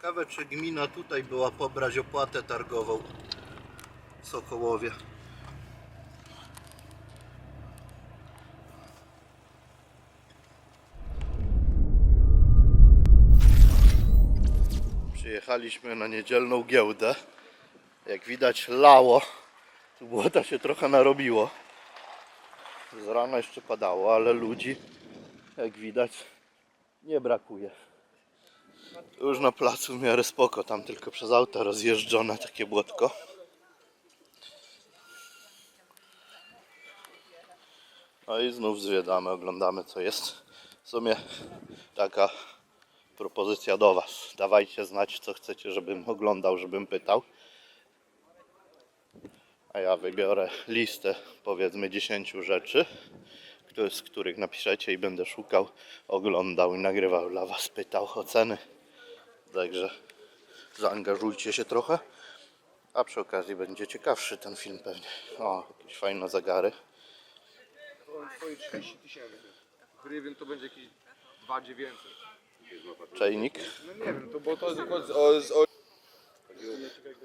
Ciekawe, czy gmina tutaj była pobrać opłatę targową w Sokołowie. Przyjechaliśmy na niedzielną giełdę. Jak widać lało. Tu błota się trochę narobiło. Z rana jeszcze padało, ale ludzi, jak widać, nie brakuje. Już na placu w miarę spoko, tam tylko przez auta rozjeżdżone takie błotko. No i znów zwiedzamy, oglądamy co jest. W sumie taka propozycja do Was. Dawajcie znać co chcecie, żebym oglądał, żebym pytał. A ja wybiorę listę powiedzmy 10 rzeczy, z których napiszecie i będę szukał, oglądał i nagrywał dla Was, pytał o ceny. Także zaangażujcie się trochę. A przy okazji będzie ciekawszy ten film pewnie. O, jakieś fajne zagary. Stoi 30 tysięcy. Grywien to będzie jakieś 2900. Czajnik. No nie wiem, to bo to tylko z, o, z, o...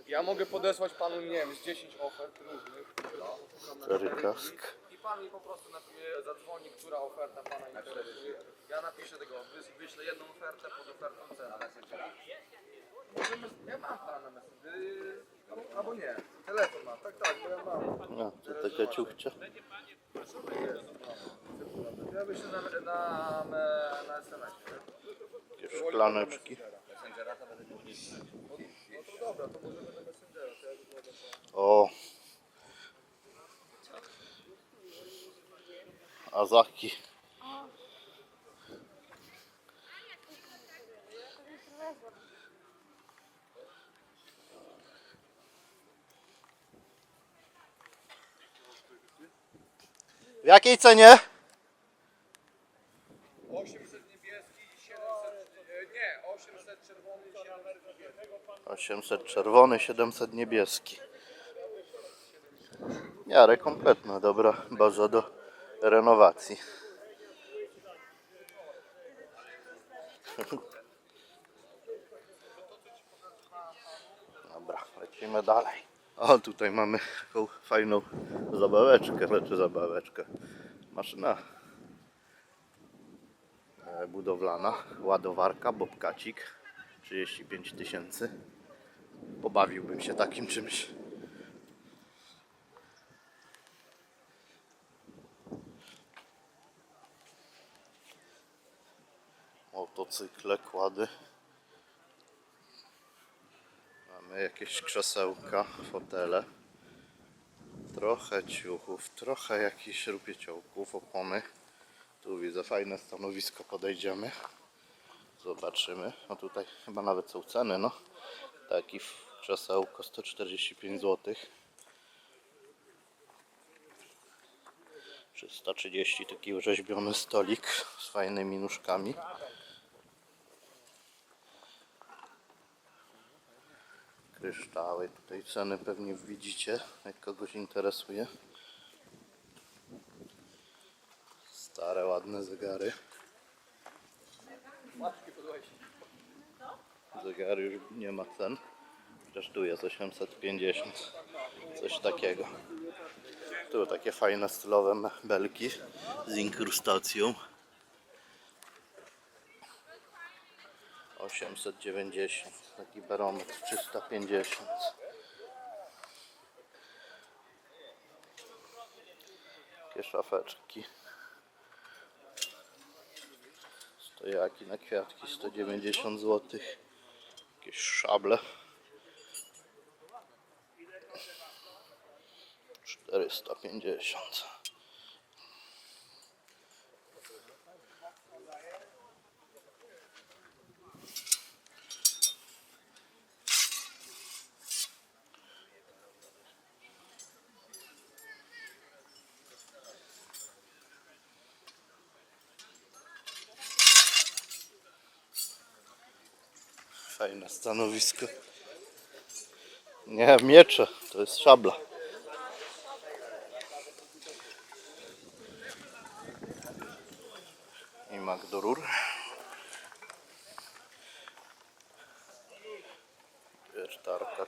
Ja mogę podesłać panu, nie wiem, z 10 ofert różnych. Kask. Pan mi po prostu napisze, zadzwoni, która oferta pana interesuje. Ja napiszę tego, wys- wyślę jedną ofertę pod ofertą cenę. Możemy, ja mam pana na messenger. Albo, albo nie, telefon mam, tak, tak, bo ja mam. No, to takie ciuchcie. Ja wyślę na, na, na, na SMS. Jakieś szklaneczki. No to dobra, to możemy na Messengera. To ja wyglądam O. Azaki. W jakiej cenie? 800 niebieski i 700, e, nie, 800 czerwony i 700 niebieski. 800 czerwony, 700 niebieski. Miarę kompletna, dobra baza do renowacji. Dobra, lecimy dalej. O, tutaj mamy taką fajną zabaweczkę, znaczy zabaweczkę. Maszyna e, budowlana, ładowarka, bobkacik, 35 tysięcy. Pobawiłbym się takim czymś. Motocykle, kłady. Mamy jakieś krzesełka, fotele. Trochę ciuchów, trochę jakichś rupieciołków, opony. Tu widzę fajne stanowisko, podejdziemy. Zobaczymy. A tutaj chyba nawet są ceny, no. Taki krzesełko 145 zł. 330 taki urzeźbiony stolik z fajnymi nóżkami. Kryształy, tutaj ceny pewnie widzicie, jak kogoś interesuje. Stare, ładne zegary. Zegar już nie ma cen. Chociaż tu jest 850. Coś takiego. Tu takie fajne stylowe belki z inkrustacją. 890. Taki barometr 350. Takie szafeczki. Stojaki na kwiatki 190 zł. Jakieś szable. 450. Fajne stanowisko. Nie, miecze, to jest szabla. I mak rur.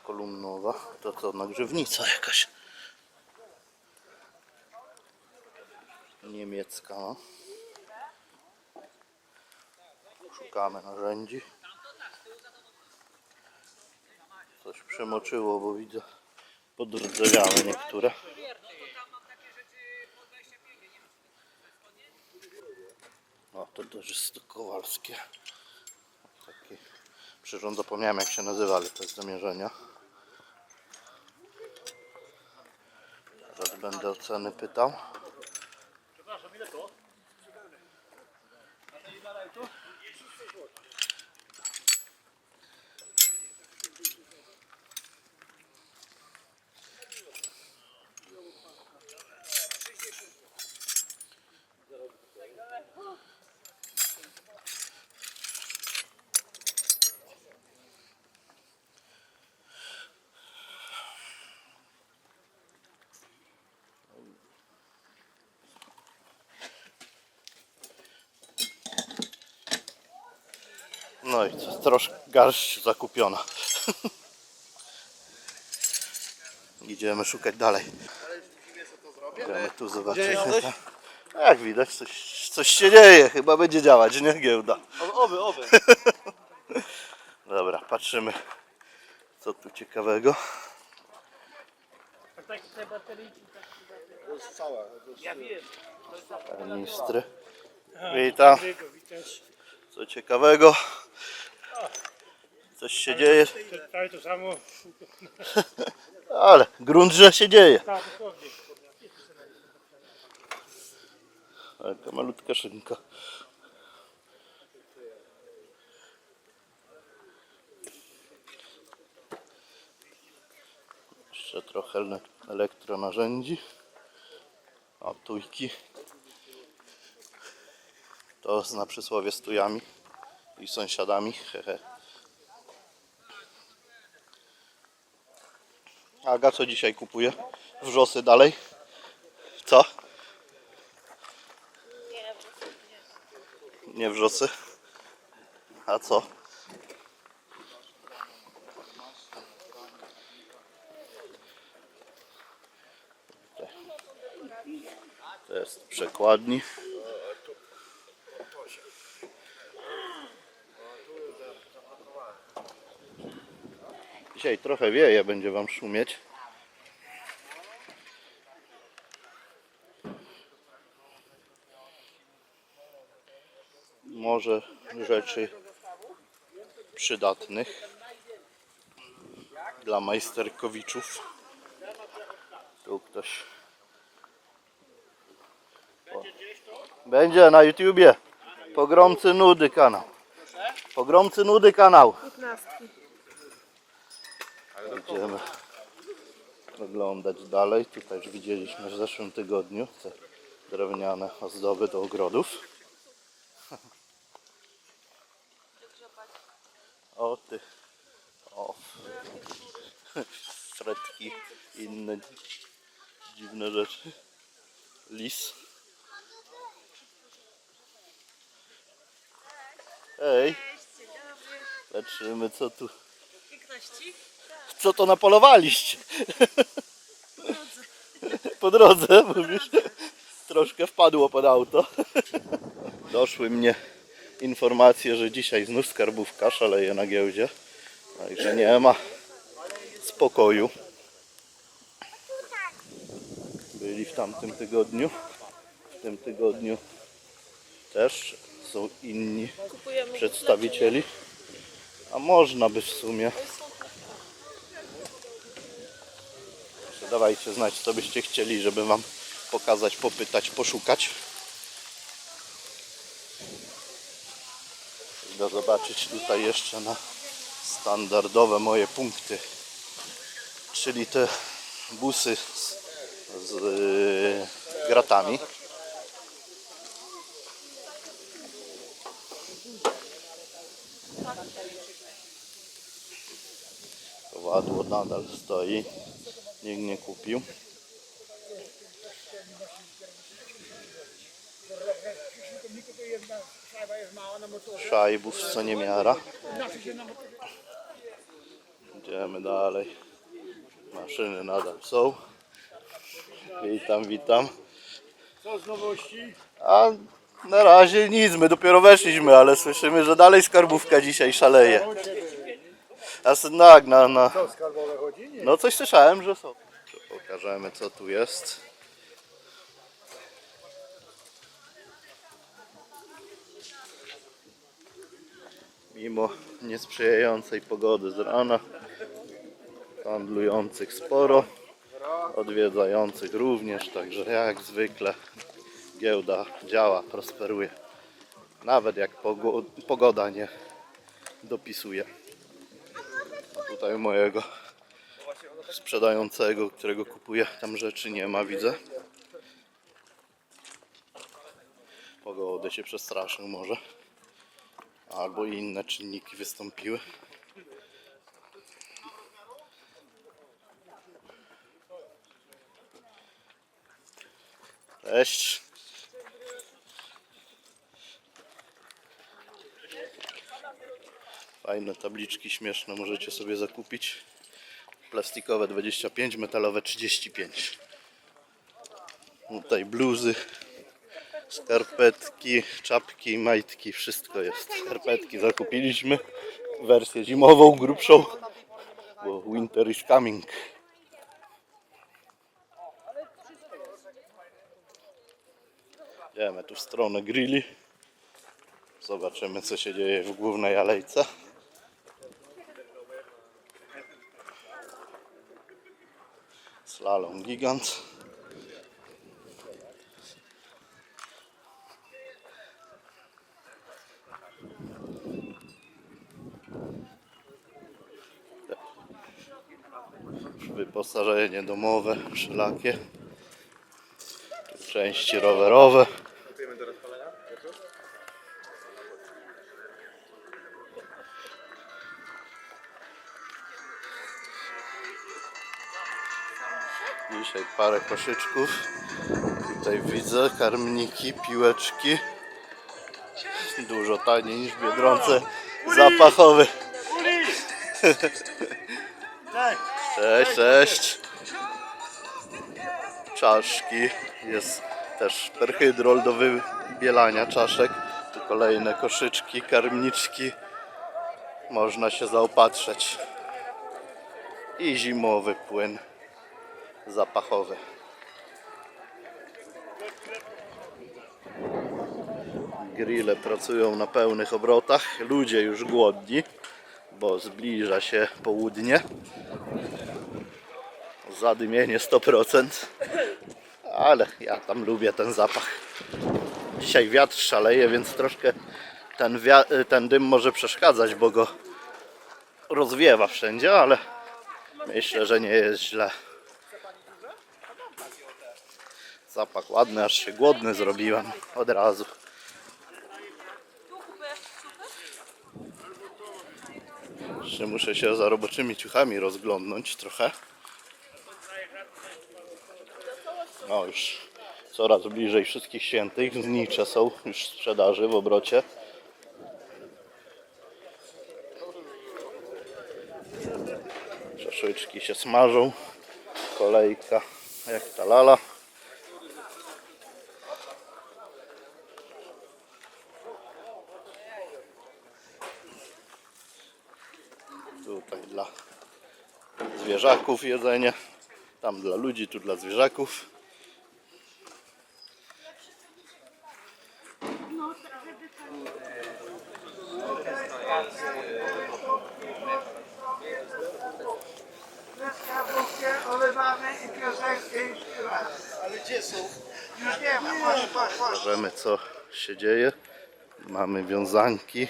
kolumnowa. To co, nagrzewnica jakaś. Niemiecka. no. Szukamy narzędzi. Coś przemoczyło, bo widzę podrdzewiałe niektóre. O, to też jest to kowalskie. Taki przyrząd, zapomniałem jak się nazywa, ale to jest do mierzenia. Zaraz będę o ceny pytał. No i troszkę garść zakupiona. Idziemy szukać dalej. Idziemy tu zobaczyć. Jak widać, coś, coś się dzieje. Chyba będzie działać, nie giełda. Oby, oby. Dobra, patrzymy co tu ciekawego. Tak, te bateryjki, tak. Ministry. Witam. Co ciekawego. Coś się dzieje, To, prawie to samo. ale grunt, że się dzieje. Tak. Taka malutka szynka. Jeszcze trochę ele- elektronarzędzi. O, tujki. To zna przysłowie z tujami i sąsiadami. Hehe. Aga, co dzisiaj kupuje? Wrzosy dalej? Co? Nie wrzosy. A co? To jest przekładni. Dzisiaj trochę wieje, będzie wam szumieć. może rzeczy przydatnych dla majsterkowiczów. Tu ktoś. O. Będzie na YouTubie. Pogromcy Nudy kanał. Pogromcy Nudy kanał. Będziemy oglądać dalej. Tutaj już widzieliśmy w zeszłym tygodniu te drewniane ozdoby do ogrodów. O ty. O. Fretki. Inne dziwne rzeczy. Lis. Ej, patrzymy co tu. Piękności. Co to napolowaliście? Po drodze, mówisz? Troszkę wpadło pod auto. Doszły mnie informacje, że dzisiaj znów skarbówka szaleje na giełdzie. Także nie ma spokoju. Byli w tamtym tygodniu. W tym tygodniu też są inni przedstawicieli. A można by w sumie. Dawajcie znać, co byście chcieli, żeby Wam pokazać, popytać, poszukać. Idę zobaczyć tutaj jeszcze na standardowe moje punkty. Czyli te busy z, z yy, gratami. Kowadło nadal stoi. Nikt nie kupił. Szajbów co nie miara. Idziemy dalej. Maszyny nadal są. Witam, witam. Co z nowości? A na razie nic, my dopiero weszliśmy, ale słyszymy, że dalej skarbówka dzisiaj szaleje. A s- tak, na, na, Co skarbowe chodzi? Nie. no coś słyszałem, że są. To Pokażemy co tu jest. Mimo niesprzyjającej pogody z rana, handlujących sporo, odwiedzających również, także jak zwykle giełda działa, prosperuje. Nawet jak pogo- pogoda nie dopisuje. Tutaj mojego sprzedającego, którego kupuję, tam rzeczy nie ma, widzę. Pogody się przestraszył może. Albo inne czynniki wystąpiły. Cześć. Fajne tabliczki śmieszne możecie sobie zakupić. Plastikowe 25, metalowe 35. Tutaj bluzy, skarpetki, czapki, majtki, wszystko jest. Skarpetki zakupiliśmy. Wersję zimową, grubszą, bo winter is coming. Idziemy tu w stronę grilli. Zobaczymy co się dzieje w głównej alejce. Slalom gigant. Wyposażenie domowe, wszelakie. Części rowerowe. Parę koszyczków. Tutaj widzę karmniki, piłeczki. Dużo taniej niż w Biedronce. Zapachowy. Cześć, cześć. Czaszki. Jest też perhydrol do wybielania czaszek. Tu kolejne koszyczki, karmniczki. Można się zaopatrzeć. I zimowy płyn zapachowy. Grille pracują na pełnych obrotach. Ludzie już głodni, bo zbliża się południe. Zadymienie 100%. Ale ja tam lubię ten zapach. Dzisiaj wiatr szaleje, więc troszkę ten, ten dym może przeszkadzać, bo go rozwiewa wszędzie, ale myślę, że nie jest źle. Zapach ładny, aż się głodny zrobiłem od razu. Jeszcze muszę się za roboczymi ciuchami rozglądnąć trochę. No już coraz bliżej wszystkich świętych. Znicze są już w sprzedaży w obrocie. Szaszłyczki się smażą. Kolejka jak ta lala. Tutaj dla zwierzaków jedzenie. Tam dla ludzi, tu dla zwierzaków. Pokażemy co się dzieje. Mamy wiązanki,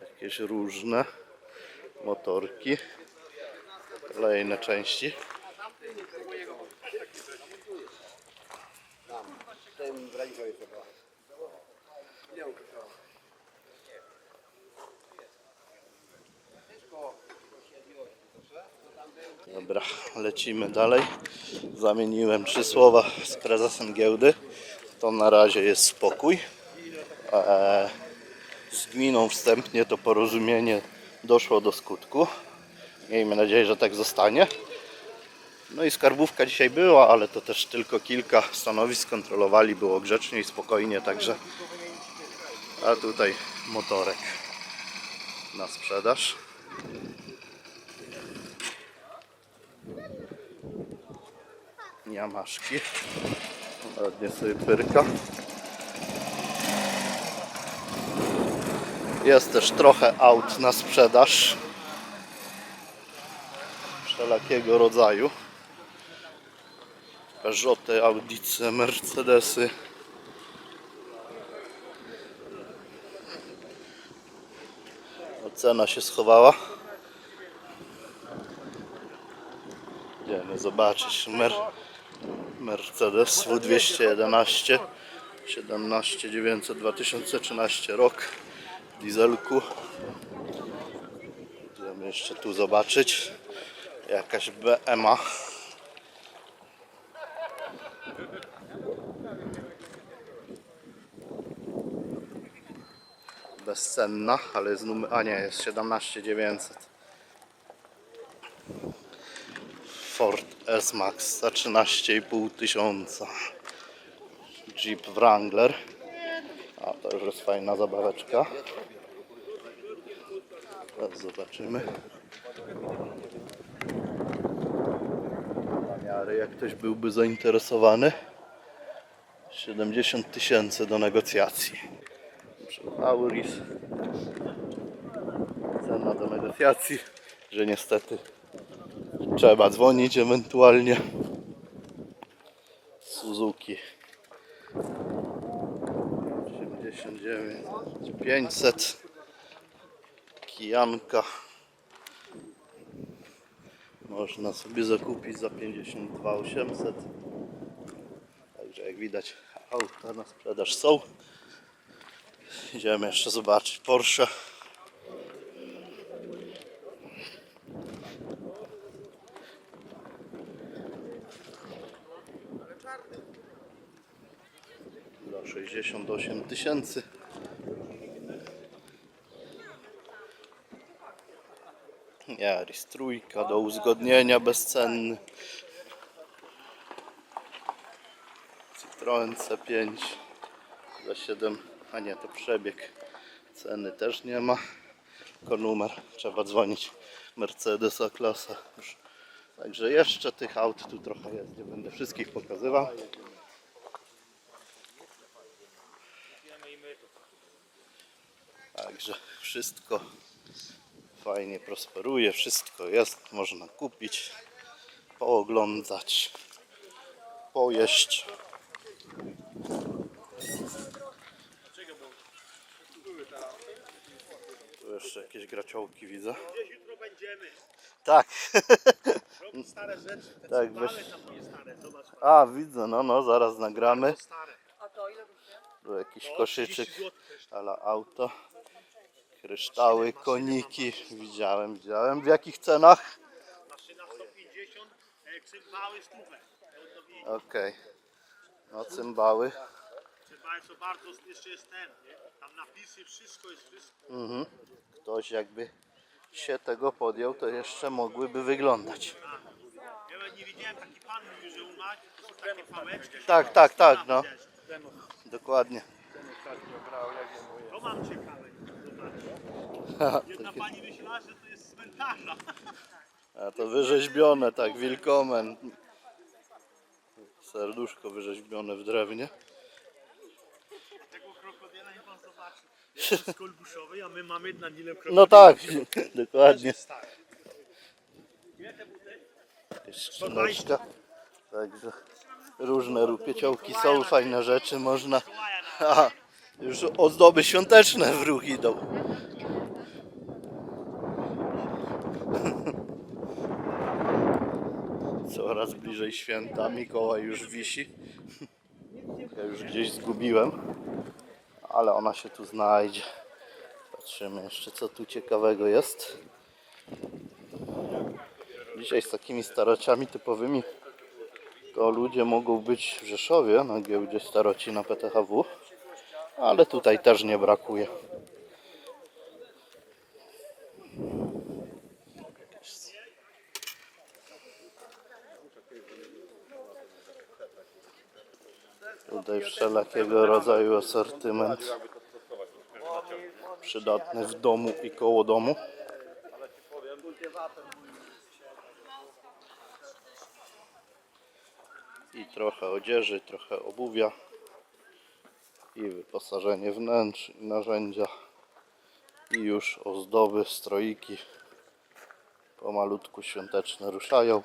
jakieś różne motorki, kolejne części. Dobra, lecimy dalej. Zamieniłem trzy słowa z prezesem giełdy. To na razie jest spokój. Eee, z gminą wstępnie to porozumienie doszło do skutku. Miejmy nadzieję, że tak zostanie. No i skarbówka dzisiaj była, ale to też tylko kilka stanowisk kontrolowali, było grzecznie i spokojnie, także a tutaj motorek na sprzedaż. Jamaszki. Ładnie sobie pyrka. Jest też trochę aut na sprzedaż. Wszelakiego rodzaju. Peugeoty, Audice, Mercedesy. Cena się schowała. Idziemy zobaczyć. Mer Mercedes W211 17 900 2013 rok dieselku. Idziemy jeszcze tu zobaczyć. Jakaś BMA. bezcenna, ale jest numer, a nie, jest 17900. Ford S-Max za 13,5 tysiąca. Jeep Wrangler. A to już jest fajna zabaweczka. Teraz zobaczymy. Namiary, jak ktoś byłby zainteresowany. 70 tysięcy do negocjacji. Auris. Cena do negocjacji, że niestety trzeba dzwonić ewentualnie. Suzuki 89 500 Kijanka można sobie zakupić za 52 800 także jak widać auta na sprzedaż są Idziemy jeszcze zobaczyć Porsche. Za 68 tysięcy. Jaris trójka do uzgodnienia bezcenny. Citroen C5 za 7 a nie, to przebieg. Ceny też nie ma. Tylko numer. Trzeba dzwonić. Mercedesa klasa. Już. Także jeszcze tych aut tu trochę jest. Nie będę wszystkich pokazywał. Także wszystko fajnie prosperuje. Wszystko jest. Można kupić, pooglądać, pojeść. Tu jeszcze jakieś graciołki widzę. Gdzieś jutro będziemy. Tak. Robić stare rzeczy. Te Tak, weź-. A, widzę, no, no, zaraz nagramy. Stare. Tu jakiś No, koszyczek 30 złotych też. ale auto. Kryształy, koniki. Widziałem, widziałem. W jakich cenach? Maszyna 150, e, cymbały stówę. Okej. No, cymbały. Cymbały są bardzo, jeszcze jest ten, nie? Tam napisy, wszystko jest wszystko. Mhm. Ktoś jakby się tego podjął, to jeszcze mogłyby wyglądać. Ja nie widziałem, taki pan mówił, że u nas to są takie pałeczki. Tak, tak, tak, no. Dokładnie. To mam ciekawe. Jedna pani myślała, że to jest cmentarza. A to wyrzeźbione, tak, wilkomen. Serduszko wyrzeźbione w drewnie. Tego krokodyla nie pan zobaczy. Jest z kolbuszowej, a my mamy na Nilem krokodyla. No tak, dokładnie. Stary. Ile te buty? Jest skrzyneczka. Także różne rupieciołki są, fajne rzeczy można. Aha, już ozdoby świąteczne w ruch idą. Coraz bliżej święta, Mikołaj już wisi. Ja już gdzieś zgubiłem, ale ona się tu znajdzie. Patrzymy jeszcze co tu ciekawego jest. Dzisiaj z takimi starociami typowymi to ludzie mogą być w Rzeszowie na giełdzie staroci na PTHW, ale tutaj też nie brakuje. Tutaj wszelakiego rodzaju asortyment przydatny w domu i koło domu. I trochę odzieży, trochę obuwia i wyposażenie wnętrz i narzędzia i już ozdoby, stroiki pomalutku świąteczne ruszają.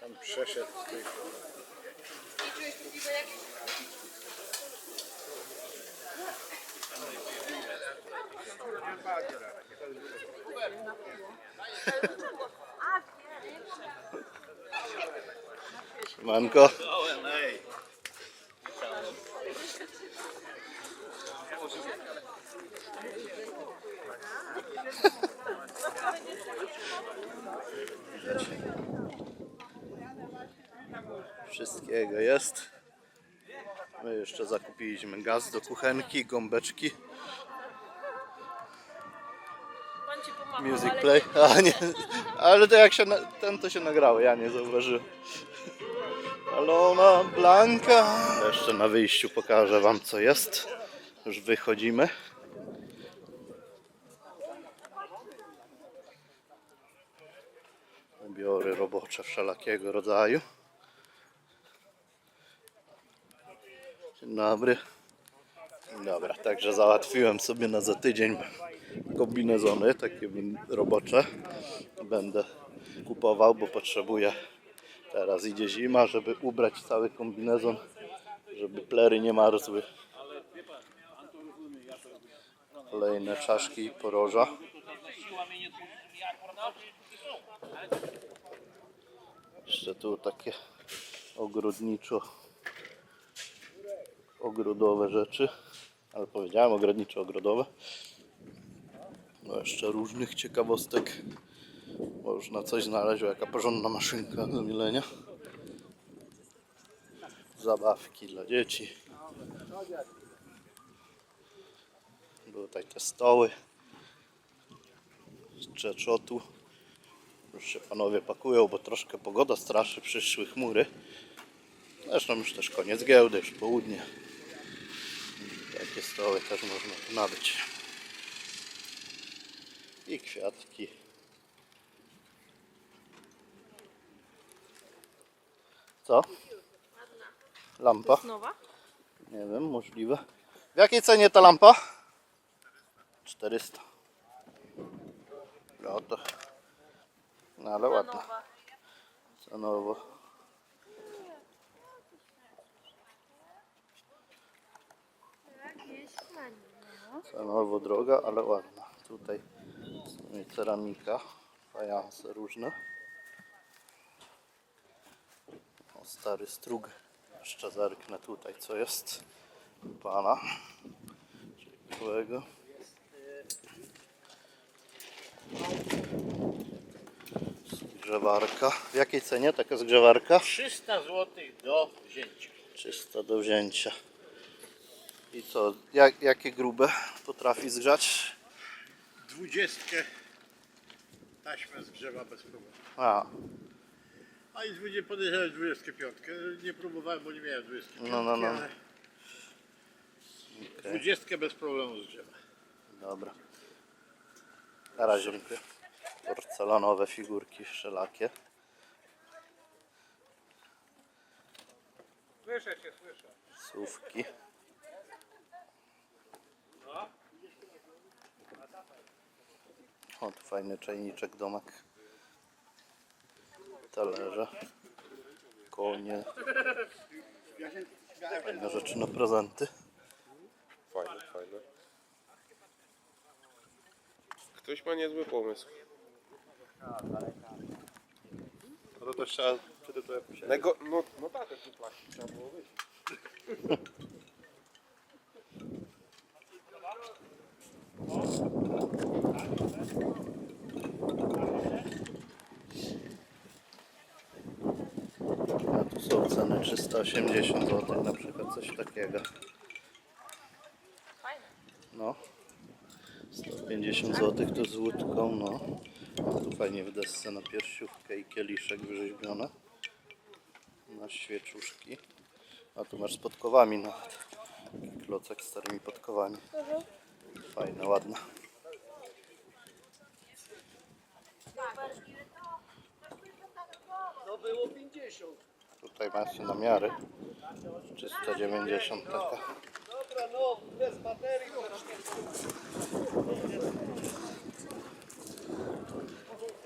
Tam przeszedł Manko, wszystkiego jest. My jeszcze zakupiliśmy gaz do kuchenki, gąbeczki, music play. A nie, ale to jak się na, ten to się nagrało, ja nie zauważyłem. Alona Blanka. Jeszcze na wyjściu pokażę wam co jest. Już wychodzimy. Ubiory robocze wszelakiego rodzaju. Dzień dobry. Dobra, także załatwiłem sobie na za tydzień kombinezony, takie robocze. Będę kupował, bo potrzebuję. Teraz idzie zima, żeby ubrać cały kombinezon, żeby plery nie marzły. Kolejne czaszki i poroża. Jeszcze tu takie ogrodniczo ogrodowe rzeczy, ale powiedziałem ogrodniczo ogrodowe. No jeszcze różnych ciekawostek. Można coś znaleźć, o, jaka porządna maszynka do milenia. Zabawki dla dzieci. Były takie stoły z czeczotu. Już się panowie pakują, bo troszkę pogoda straszy, przyszły chmury. Zresztą już też koniec giełdy, już południe. Takie stoły też można nabyć. I kwiatki. Co? Lampa? nowa? Nie wiem, możliwe. W jakiej cenie ta lampa? 400. No to. No ale ładna. Cenowo. Cenowo droga, ale ładna. Tutaj ceramika, fajanse różne. O, stary strug. Jeszcze zerknę tutaj, co jest u pana. Ciekawego. Zgrzewarka. W jakiej cenie taka zgrzewarka? 300 zł do wzięcia. 300 do wzięcia. I co, jak, jakie grube potrafi zgrzać? Dwudziestkę taśmę zgrzewa bez problemu. A, A i będzie podejrzewam 25. Nie próbowałem, bo nie miałem 25. No, no, no. ale okej, 20 bez problemu zgrzewa. dobra. Na razie dziękuję. Porcelanowe figurki wszelakie. Słyszę cię, słyszę. Słówki. O, tu fajny czajniczek, domek. Talerze. Konie. Fajne rzeczy na prezenty. Fajne, fajne. Ktoś ma niezły pomysł. No to też trzeba wtedy to jakoś... Nego, no, no tak, jak tu plastik trzeba było wyjść. A tu są ceny 380 zł na przykład, coś takiego. No. 150 zł to z łódką, no. Tu fajnie w desce na piersiówkę i kieliszek wyrzeźbione. Na świeczuszki. A tu masz z podkowami nawet. Klocek z starymi podkowami. Fajne, ładne. To było 50. Tutaj macie namiary. 390 taka. Dobra, no, bez baterii.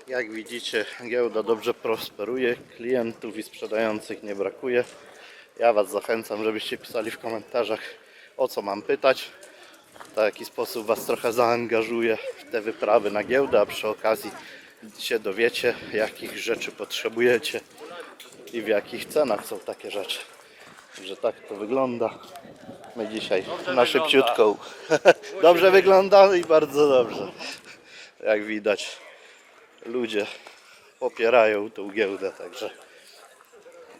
Jak widzicie, giełda dobrze prosperuje, klientów i sprzedających nie brakuje. Ja Was zachęcam, żebyście pisali w komentarzach, o co mam pytać. W taki sposób Was trochę zaangażuję w te wyprawy na giełdę, a przy okazji się dowiecie, jakich rzeczy potrzebujecie i w jakich cenach są takie rzeczy. Także tak to wygląda. My dzisiaj na szybciutką. dobrze wygląda i bardzo dobrze. Jak widać ludzie popierają tą giełdę, także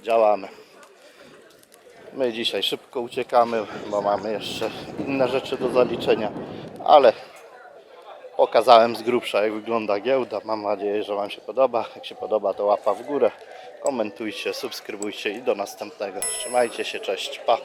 działamy. My dzisiaj szybko uciekamy, bo mamy jeszcze inne rzeczy do zaliczenia, ale pokazałem z grubsza jak wygląda giełda. Mam nadzieję, że Wam się podoba. Jak się podoba, to łapa w górę. Komentujcie, subskrybujcie i do następnego. Trzymajcie się, cześć, pa!